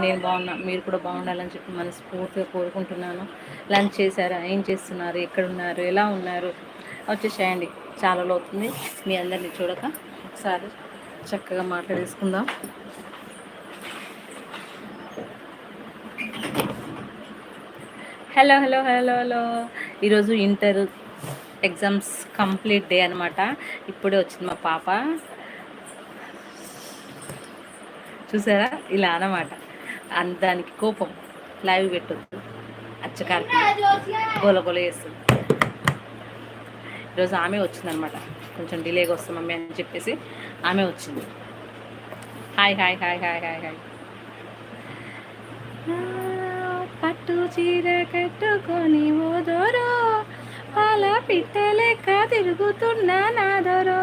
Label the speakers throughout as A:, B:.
A: నేను బాగున్నా మీరు కూడా బాగుండాలని చెప్పి మనస్ఫూర్తిగా కోరుకుంటున్నాను. లంచ్ చేశారా? ఏం చేస్తున్నారు? ఎక్కడున్నారు? ఎలా ఉన్నారు? వచ్చేసేయండి. చాలా లోతుంది. మీ అందరినీ చూడక ఒకసారి చక్కగా మాట్లాడేసుకుందాం. Hello hello hello hello. ఈరోజు ఇంటర్ ఎగ్జామ్స్ కంప్లీట్ డే అనమాట ఇప్పుడే వచ్చింది మా పాప. చూసారా? ఇలా అన్నమాట. దానికి కోపం. లైవ్ పెట్టొద్దు అచ్చకారికి గోల గోల చేస్తుంది. ఈరోజు ఆమె వచ్చిందనమాట కొంచెం డిలేగా వస్తాం మమ్మీ అని చెప్పేసి ఆమె వచ్చింది. Hi hi hi hi hi hi. పట్టు చీర కట్టుకొని ఓదోరో పాల పిట్ట లెక్క తిరుగుతున్నా నాదరో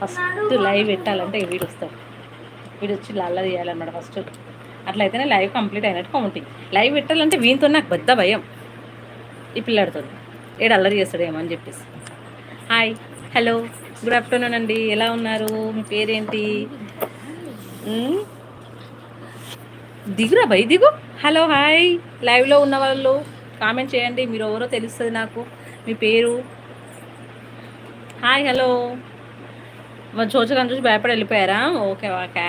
A: ఫస్ట్ లైవ్ పెట్టాలంటే వీడు వస్తాడు. వీడు వచ్చి లల్ల తీయాలన్నమాట ఫస్ట్. అట్లయితేనే లైవ్ కంప్లీట్ అయినట్టు కౌంటింగ్. లైవ్ పెట్టాలంటే వీనితో నాకు పెద్ద భయం. ఈ పిల్లాడితో. ఏడు అల్లరి చేస్తాడేమో అని చెప్పేసి. హాయ్. హలో. గుడ్ ఆఫ్టర్నూన్ అండి. ఎలా ఉన్నారు? మీ పేరేంటి? దిగురా భయ్ దిగు. Hello hi. లైవ్లో ఉన్న వాళ్ళు కామెంట్ చేయండి. మీరు ఎవరో తెలుస్తుంది నాకు. మీ పేరు? Hi hello. మరి చూచగానే చూసి భయపడి వెళ్ళిపోయారా? Okay okay.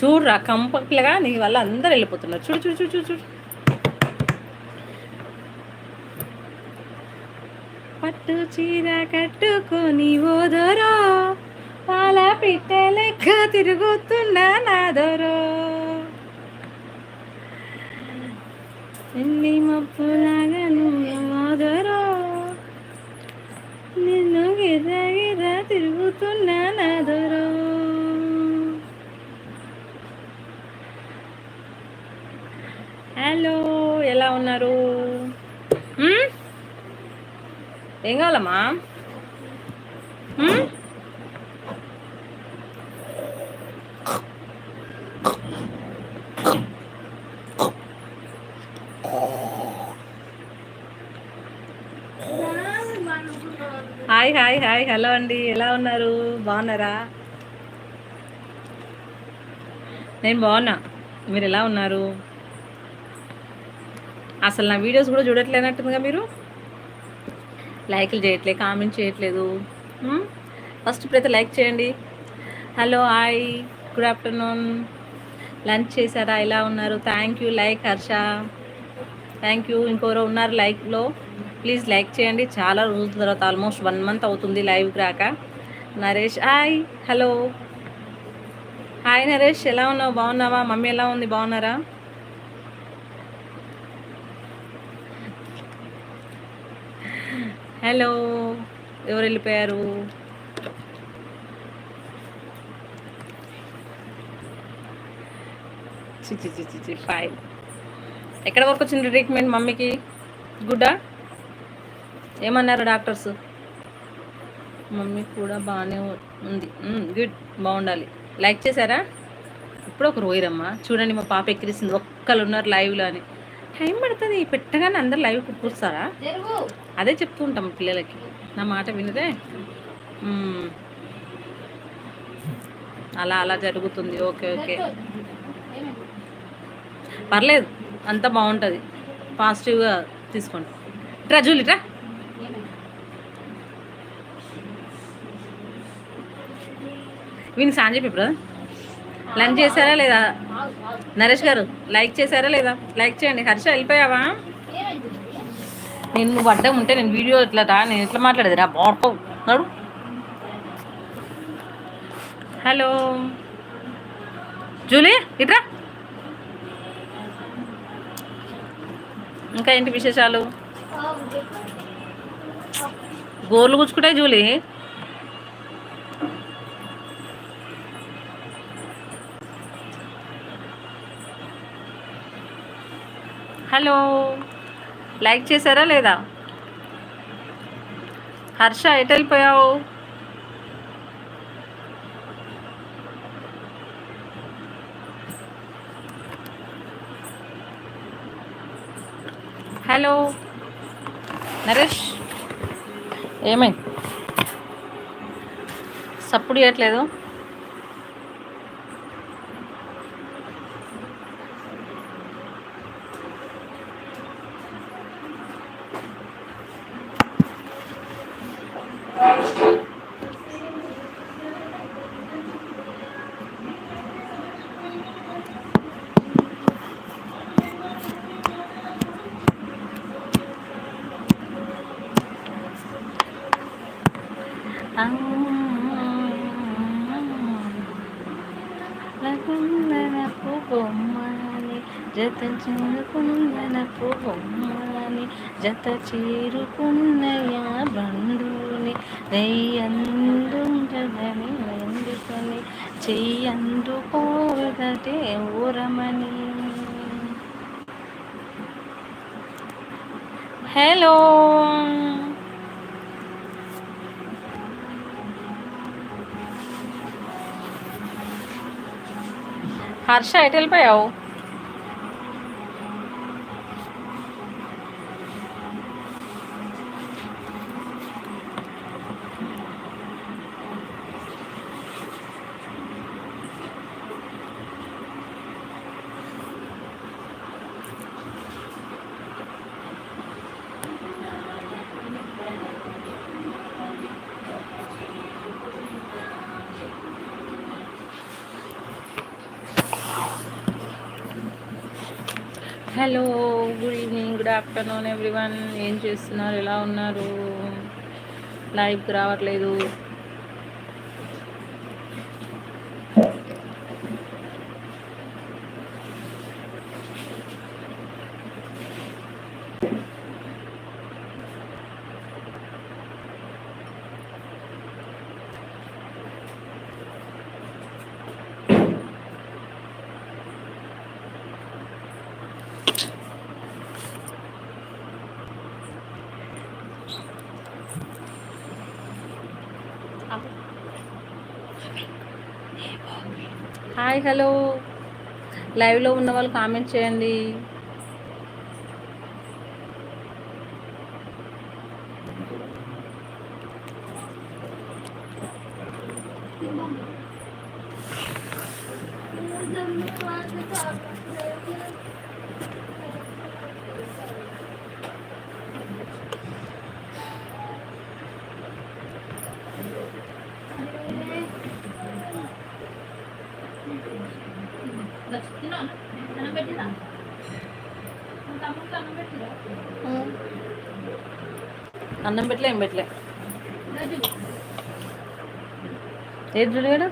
A: చూడరా కంపట్లుగా నీ వల్ల అందరు వెళ్ళిపోతున్నారు. చూడు చూడు చూడు చూడు చూడు. పట్టు చీర కట్టుకొని ఓదరో పాల పిట్ట లెక్క తిరుగుతున్నా నాదరో ఎన్ని మప్పులా నువ్వు ఓదరో నిన్ను గిర్ర గిర్ర తిరుగుతున్నా నాదరో హలో ఎలా ఉన్నారు? ఏం కావాలమ్మా? Hi hi hi. హలో అండి. ఎలా ఉన్నారు? బాగున్నారా? నేను బాగున్నా. మీరు ఎలా ఉన్నారు? అసలు నా వీడియోస్ కూడా చూడట్లేనట్టుందిగా మీరు? లైక్లు చేయట్లేదు కామెంట్ చేయట్లేదు. ఫస్ట్ ఇప్పుడైతే లైక్ చేయండి. Hello hi. Good afternoon. Lunch చేశారా? ఎలా ఉన్నారు? Thank you. Like Harsha. Thank you. ఇంకోరో ఉన్నారు లైక్లో. ప్లీజ్ లైక్ చేయండి. చాలా రోజుల తర్వాత ఆల్మోస్ట్ వన్ మంత్ అవుతుంది లైవ్కి రాక. Naresh hi hello. Hi Naresh ఎలా ఉన్నావు? బాగున్నావా? మమ్మీ ఎలా ఉంది? బాగున్నారా? హలో. ఎవరు వెళ్ళిపోయారు? చిచి చిచి చి ఫైవ్ ఎక్కడ వరకు వచ్చింది? ట్రీట్మెంట్ మమ్మీకి? గుడ్డా? ఏమన్నారు డాక్టర్స్? మమ్మీ కూడా బాగానే ఉంది. గుడ్ బాగుండాలి. లైక్ చేశారా? ఇప్పుడు ఒక రోయిరమ్మా. చూడండి మా పాప ఎక్కిరిస్తుంది. ఒక్కరు ఉన్నారు లైవ్లో అని. టైం పడుతుంది. పెట్టగానే అందరు లైవ్ కూర్స్తారా అదే చెప్తూ ఉంటాం పిల్లలకి. నా మాట వినదే. అలా అలా జరుగుతుంది. Okay okay. పర్లేదు. అంతా బాగుంటుంది. పాజిటివ్గా తీసుకోండి. ఇట్రా జూలిట్రా. వీనికి సాన్ చెప్పి ఇప్పుడు లంచ్ చేశారా లేదా? నరేష్ గారు లైక్ చేశారా లేదా? లైక్ చేయండి. హర్ష వెళ్ళిపోయావా? నేను నువ్వు అడ్డం ఉంటే నేను వీడియో ఇట్లా నేను ఎట్లా మాట్లాడేది? రా బాగుంటావు నడు. హలో జూలీ ఇట్రా ఇంకా ఏంటి విశేషాలు? గోర్లు గుచ్చుకుంటాయి జూలీ. హలో. లైక్ చేశారా లేదా? హర్ష ఎటు వెళ్ళిపోయావు హలో. నరేష్. ఏమైంది? సప్పుడు చేయట్లేదు కుందనపు బొమ్మని జత చేరుకున్న బొమ్మని జత చేరుకున్నయా బంధువుని నెయ్యందుండదని ఎందుకని చెయ్యందుకోదటే ఊరమని. హలో. హర్ష ఎటు వెళ్ళిపోయావు? Hello good evening good afternoon everyone. ఏం చేస్తున్నారు? ఎలా ఉన్నారు? లైవ్కి రావట్లేదు. Hi hello. లైవ్లో ఉన్న వాళ్ళు కామెంట్ చేయండి. అన్నం పెట్టలే ఏం పెట్టలే. ఏది జుడిగాడు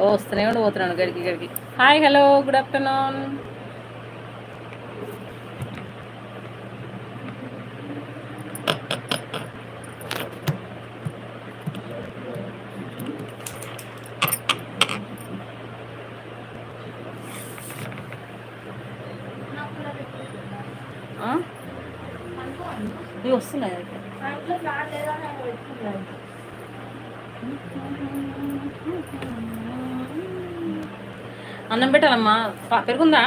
A: ఓ వస్తున్నాయి కూడా పోతున్నాను గడికి గడికి. Hi hello good afternoon. ఇవి వస్తున్నాయి అన్నం పెట్టాలమ్మా. పా- పెరుగుందా?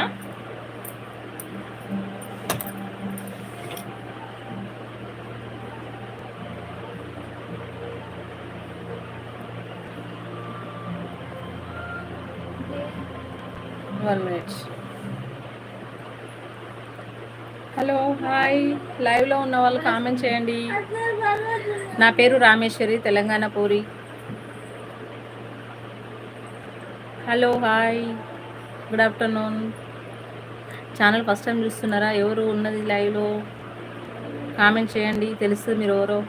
A: One minutes hello hi. లైవ్లో ఉన్న వాళ్ళు కామెంట్ చేయండి. నా పేరు Rameshwari Telangana Puri. Hello hi. Good afternoon. Channel first time చూస్తున్నారా? ఎవరు ఉన్నది లైవ్లో? కామెంట్ చేయండి తెలుస్తుంది మీరు ఎవరో.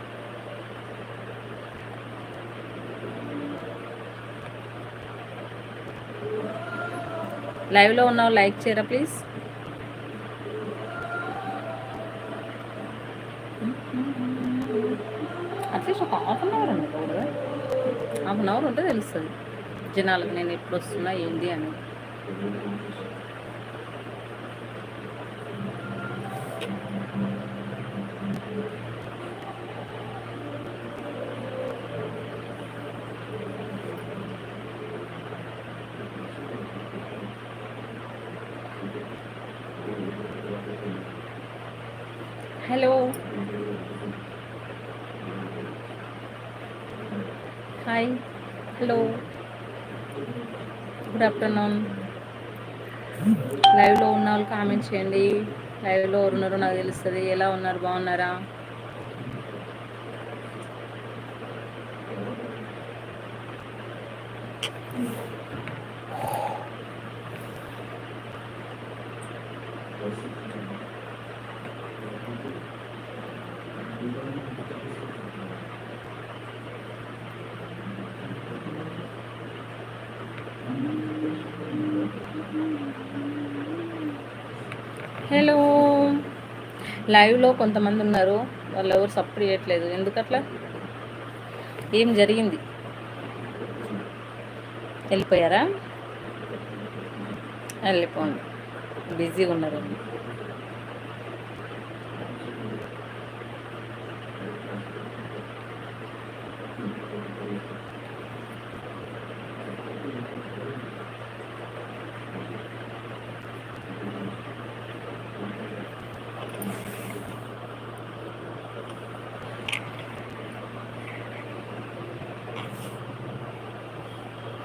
A: లైవ్లో ఉన్న లైక్ చేయరా ప్లీజ్? హాఫ్ అన్ అవర్ ఉంటే తెలుస్తుంది జనాలకు నేను ఎప్పుడు వస్తున్నా ఏంటి అని hello hi hello. Good afternoon లైవ్లో ఉన్న వాళ్ళు కామెంట్ చేయండి. లైవ్లో ఉన్నారో నాకు తెలుస్తుంది. ఎలా ఉన్నారు? బాగున్నారా? హలో. లైవ్లో కొంతమంది ఉన్నారు. వాళ్ళు ఎవరు సపోర్ట్ చేయట్లేదు. ఎందుకట్లా? ఏం జరిగింది? వెళ్ళిపోయారా? వెళ్ళిపోండి. బిజీగా ఉన్నారు.